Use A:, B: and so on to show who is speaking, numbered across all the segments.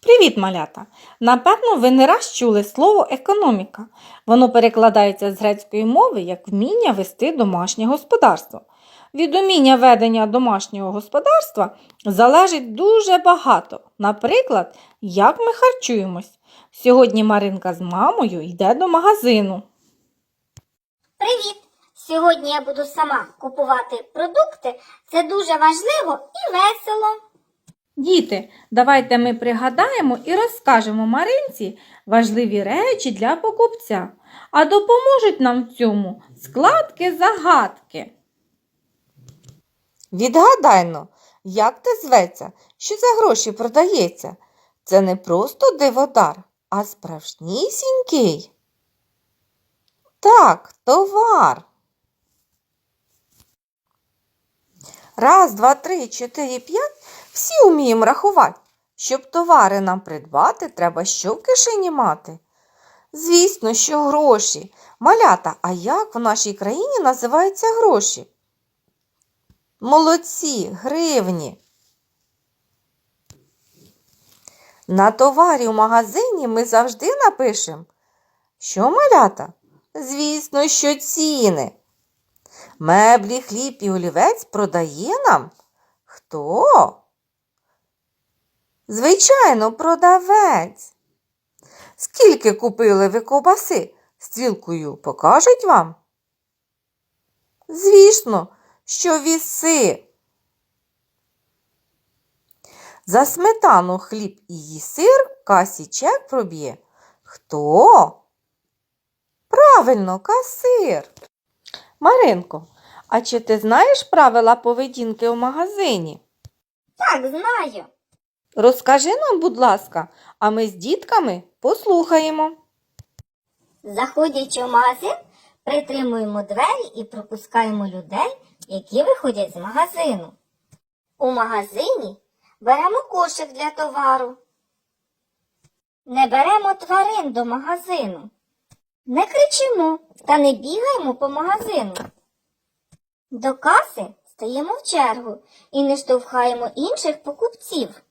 A: Привіт, малята! Напевно, ви не раз чули слово економіка. Воно перекладається з грецької мови як вміння вести домашнє господарство. Від уміння ведення домашнього господарства залежить дуже багато. Наприклад, як ми харчуємось. Сьогодні Маринка з мамою йде до магазину.
B: Привіт! Сьогодні я буду сама купувати продукти. Це дуже важливо і весело.
A: Діти, давайте ми пригадаємо і розкажемо Маринці важливі речі для покупця, а допоможуть нам в цьому складки-загадки.
C: Відгадайно, як те зветься, що за гроші продається? Це не просто диводар, а справжнісінький. Так, товар. Раз, два, три, чотири, п'ять. Всі вміємо рахувати. Щоб товари нам придбати, треба що в кишені мати? Звісно, що гроші. Малята, а як в нашій країні називаються гроші? Молодці, гривні. На товарі в магазині ми завжди напишемо. Що малята? Звісно, що ціни. Меблі, хліб і олівець продає нам? Хто? Звичайно, продавець. Скільки купили ви ковбаси? Стрілкою покажуть вам? Звісно, що віси. За сметану, хліб і її сир касі чек проб'є. Хто? Правильно, касир.
A: Маринко, а чи ти знаєш правила поведінки у магазині?
B: Так, знаю.
A: Розкажи нам, будь ласка, а ми з дітками послухаємо.
B: Заходячи в магазин, притримуємо двері і пропускаємо людей, які виходять з магазину. У магазині беремо кошик для товару. Не беремо тварин до магазину. Не кричимо та не бігаємо по магазину. До каси стаємо в чергу і не штовхаємо інших покупців.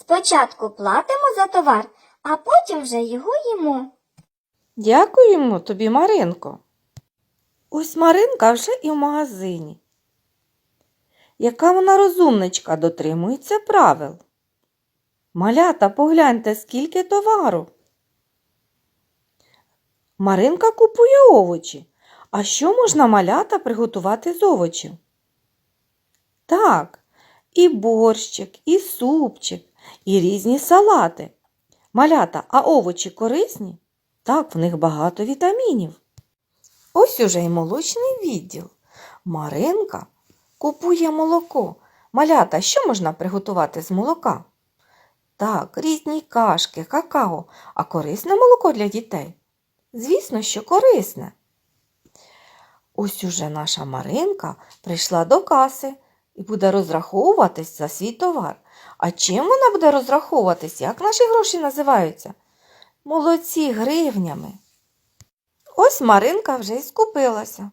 B: Спочатку платимо за товар, а потім вже його їмо.
A: Дякуємо тобі, Маринко. Ось Маринка вже і в магазині. Яка вона розумничка дотримується правил. Малята, погляньте, скільки товару. Маринка купує овочі. А що можна малята приготувати з овочів? Так, і борщик, і супчик, і різні салати. Малята, а овочі корисні? Так, в них багато вітамінів.
C: Ось уже й молочний відділ. Маринка купує молоко. Малята, що можна приготувати з молока? Так, різні кашки, какао, а корисне молоко для дітей? Звісно, що корисне. Ось уже наша Маринка прийшла до каси і буде розраховуватись за свій товар. А чим вона буде розраховуватись? Як наші гроші називаються? Молодці гривнями. Ось Маринка вже й скупилася.